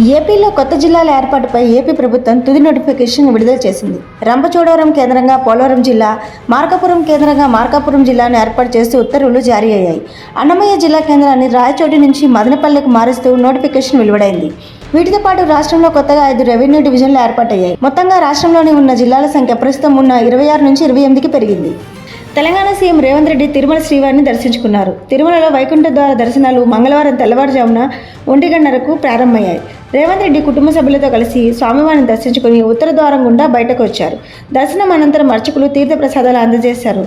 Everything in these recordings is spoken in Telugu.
ఏపీలో కొత్త జిల్లాల ఏర్పాటుపై ఏపీ ప్రభుత్వం తుది నోటిఫికేషన్ విడుదల చేసింది. రంపచోడవరం కేంద్రంగా పోలవరం జిల్లా మార్కాపురం కేంద్రంగా మార్కాపురం జిల్లాను ఏర్పాటు చేస్తూ ఉత్తర్వులు జారీ అయ్యాయి. అన్నమయ్య జిల్లా కేంద్రాన్ని రాయచోటి నుంచి మదనపల్లెకు మారుస్తూ నోటిఫికేషన్ వెలువడైంది. వీటితో పాటు రాష్ట్రంలో కొత్తగా ఐదు రెవెన్యూ డివిజన్లు ఏర్పాటయ్యాయి. మొత్తంగా రాష్ట్రంలోని ఉన్న జిల్లాల సంఖ్య ప్రస్తుతం ఉన్న ఇరవై ఆరు నుంచి ఇరవై ఎనిమిదికి పెరిగింది. తెలంగాణ సీఎం రేవంత్ రెడ్డి తిరుమల శ్రీవారిని దర్శించుకున్నారు. తిరుమలలో వైకుంఠ ద్వార దర్శనాలు మంగళవారం తెల్లవారుజామున ఒంటి గంటలకు ప్రారంభమయ్యాయి. రేవంత్ రెడ్డి కుటుంబ సభ్యులతో కలిసి స్వామివారిని దర్శించుకుని ఉత్తర ద్వారం గుండా బయటకు వచ్చారు. దర్శనం అనంతరం అర్చకులు తీర్థప్రసాదాలు అందజేశారు.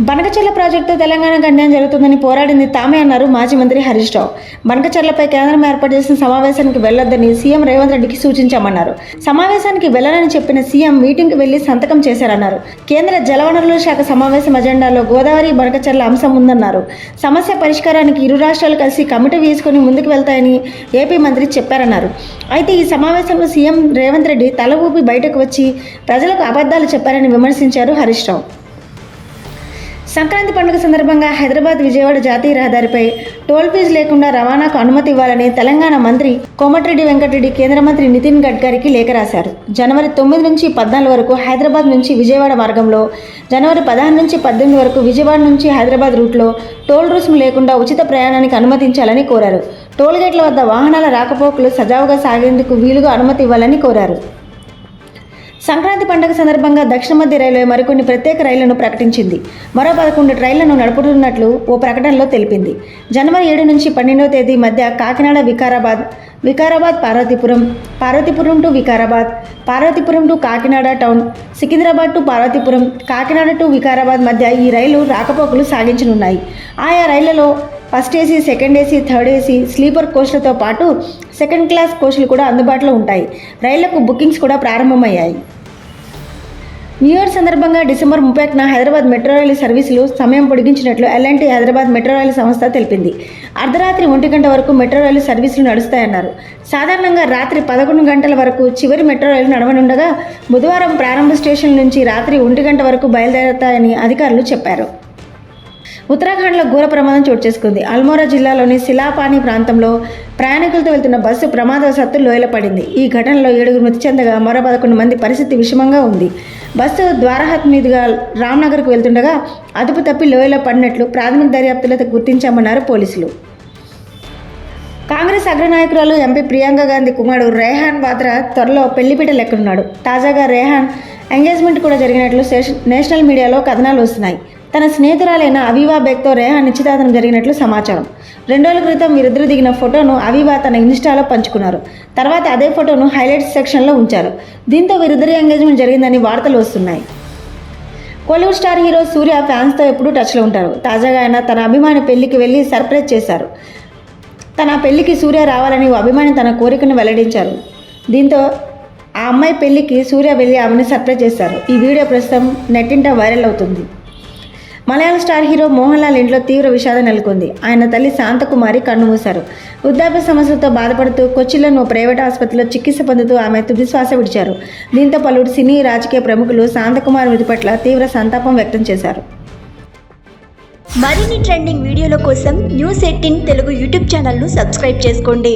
బనకచర్ల ప్రాజెక్టుతో తెలంగాణ అన్యాయం జరుగుతుందని పోరాడింది తామే అన్నారు మాజీ మంత్రి హరీష్ రావు. బనకచెర్లపై కేంద్రం ఏర్పాటు చేసిన సమావేశానికి వెళ్ళొద్దని సీఎం రేవంత్ రెడ్డికి సూచించామన్నారు. సమావేశానికి వెళ్ళనని చెప్పిన సీఎం మీటింగ్కి వెళ్ళి సంతకం చేశారన్నారు. కేంద్ర జలవనరుల శాఖ సమావేశం అజెండాలో గోదావరి బనకచెర్ల అంశం ఉందన్నారు. సమస్య పరిష్కారానికి ఇరు రాష్ట్రాలు కలిసి కమిటీ వేసుకుని ముందుకు వెళ్తాయని ఏపీ మంత్రి చెప్పారన్నారు. అయితే ఈ సమావేశంలో సీఎం రేవంత్ రెడ్డి తల ఊపి బయటకు వచ్చి ప్రజలకు అబద్ధాలు చెప్పారని విమర్శించారు హరీష్ రావు. సంక్రాంతి పండుగ సందర్భంగా హైదరాబాద్ విజయవాడ జాతీయ రహదారిపై టోల్ ఫీజు లేకుండా రవాణాకు అనుమతి ఇవ్వాలని తెలంగాణ మంత్రి కోమటిరెడ్డి వెంకటరెడ్డి కేంద్ర మంత్రి నితిన్ గడ్కరీకి లేఖ రాశారు. జనవరి తొమ్మిది నుంచి పద్నాలుగు వరకు హైదరాబాద్ నుంచి విజయవాడ మార్గంలో జనవరి పదహారు నుంచి పద్దెనిమిది వరకు విజయవాడ నుంచి హైదరాబాద్ రూట్లో టోల్ రుసుము లేకుండా ఉచిత ప్రయాణానికి అనుమతించాలని కోరారు. టోల్ గేట్ల వద్ద వాహనాల రాకపోకలు సజావుగా సాగేందుకు వీలుగా అనుమతి ఇవ్వాలని కోరారు. సంక్రాంతి పండుగ సందర్భంగా దక్షిణ మధ్య రైల్వే మరికొన్ని ప్రత్యేక రైళ్ళను ప్రకటించింది. మరో పదకొండు రైళ్ళను నడుపుతున్నట్లు ఓ ప్రకటనలో తెలిపింది. జనవరి ఏడు నుంచి పన్నెండవ తేదీ మధ్య Kakinada Vikarabad Vikarabad Parvathipuram Parvathipuram to Vikarabad Parvathipuram to Kakinada town Secunderabad to Parvathipuram Kakinada to Vikarabad మధ్య ఈ రైలు రాకపోకలు సాగించనున్నాయి. ఆయా రైళ్ళలో first AC second AC third AC sleeper కోచ్లతో పాటు సెకండ్ క్లాస్ కోచ్లు కూడా అందుబాటులో ఉంటాయి. రైళ్ళకు బుకింగ్స్ కూడా ప్రారంభమయ్యాయి. న్యూ ఇయర్ సందర్భంగా డిసెంబర్ ముప్పై ఒకటిన హైదరాబాద్ మెట్రో రైలు సర్వీసులు సమయం పొడిగించినట్లు ఎల్ఎన్టీ హైదరాబాద్ మెట్రో రైలు సంస్థ తెలిపింది. అర్ధరాత్రి ఒంటి గంట వరకు మెట్రో రైలు సర్వీసులు నడుస్తాయన్నారు. సాధారణంగా రాత్రి పదకొండు గంటల వరకు చివరి మెట్రో రైలు నడవనుండగా బుధవారం ప్రారంభ స్టేషన్ నుంచి రాత్రి ఒంటి గంట వరకు బయలుదేరతాయని అధికారులు చెప్పారు. ఉత్తరాఖండ్లో ఘోర ప్రమాదం చోటు చేసుకుంది. అల్మోరా జిల్లాలోని శిలాపాని ప్రాంతంలో ప్రయాణికులతో వెళ్తున్న బస్సు ప్రమాదవశాత్తు లోయల పడింది. ఈ ఘటనలో ఏడుగురు మృతి చెందగా మరో పదకొండు మంది పరిస్థితి విషమంగా ఉంది. బస్సు ద్వారహత్ మీదుగా రామ్నగర్కు వెళ్తుండగా అదుపు తప్పి లోయలో పడినట్లు ప్రాథమిక దర్యాప్తులో గుర్తించామన్నారు పోలీసులు. కాంగ్రెస్ అగ్రనాయకురాలు ఎంపీ ప్రియాంక గాంధీ కుమారుడు రేహాన్ వాద్రా త్వరలో పెళ్ళిపీట లెక్కనున్నాడు. తాజాగా రేహాన్ ఎంగేజ్మెంట్ కూడా జరిగినట్లు నేషనల్ మీడియాలో కథనాలు వస్తున్నాయి. తన స్నేహితురాలైన అవీవా బేగ్తో రేహాన్ నిశ్చితార్థం జరిగినట్లు సమాచారం. రెండు రోజుల క్రితం వీరిద్దరు దిగిన ఫోటోను అవీవా తన ఇన్స్టాలో పంచుకున్నారు. తర్వాత అదే ఫోటోను హైలైట్స్ సెక్షన్లో ఉంచారు. దీంతో వీరిద్దరి ఎంగేజ్మెంట్ జరిగిందని వార్తలు వస్తున్నాయి. కోలీవుడ్ స్టార్ హీరో సూర్య ఫ్యాన్స్తో ఎప్పుడూ టచ్లో ఉంటారు. తాజాగా ఆయన తన అభిమాని పెళ్ళికి వెళ్ళి సర్ప్రైజ్ చేశారు. తన పెళ్ళికి సూర్య రావాలని ఓ అభిమాని తన కోరికను వెల్లడించారు. దీంతో ఆ అమ్మాయి పెళ్ళికి సూర్య వెళ్ళి ఆమెను సర్ప్రైజ్ చేశారు. ఈ వీడియో ప్రస్తుతం నెట్టింట వైరల్ అవుతుంది. మలయాళ స్టార్ హీరో మోహన్ లాల్ ఇంట్లో తీవ్ర విషాదం నెలకొంది. ఆయన తల్లి శాంతకుమారి కన్నుమూశారు వృద్ధాప్య సమస్యలతో బాధపడుతూ కొచ్చిలోని ఓ ప్రైవేట్ ఆసుపత్రిలో చికిత్స పొందుతూ ఆమె తుదిశ్వాస విడిచారు. దీంతో పలువురు సినీ రాజకీయ ప్రముఖులు శాంతకుమారి మృతి పట్ల తీవ్ర సంతాపం వ్యక్తం చేశారు. మరిన్ని ట్రెండింగ్ వీడియోల కోసం న్యూస్ ఎయిటీన్ తెలుగు యూట్యూబ్ ఛానల్ను సబ్స్క్రైబ్ చేసుకోండి.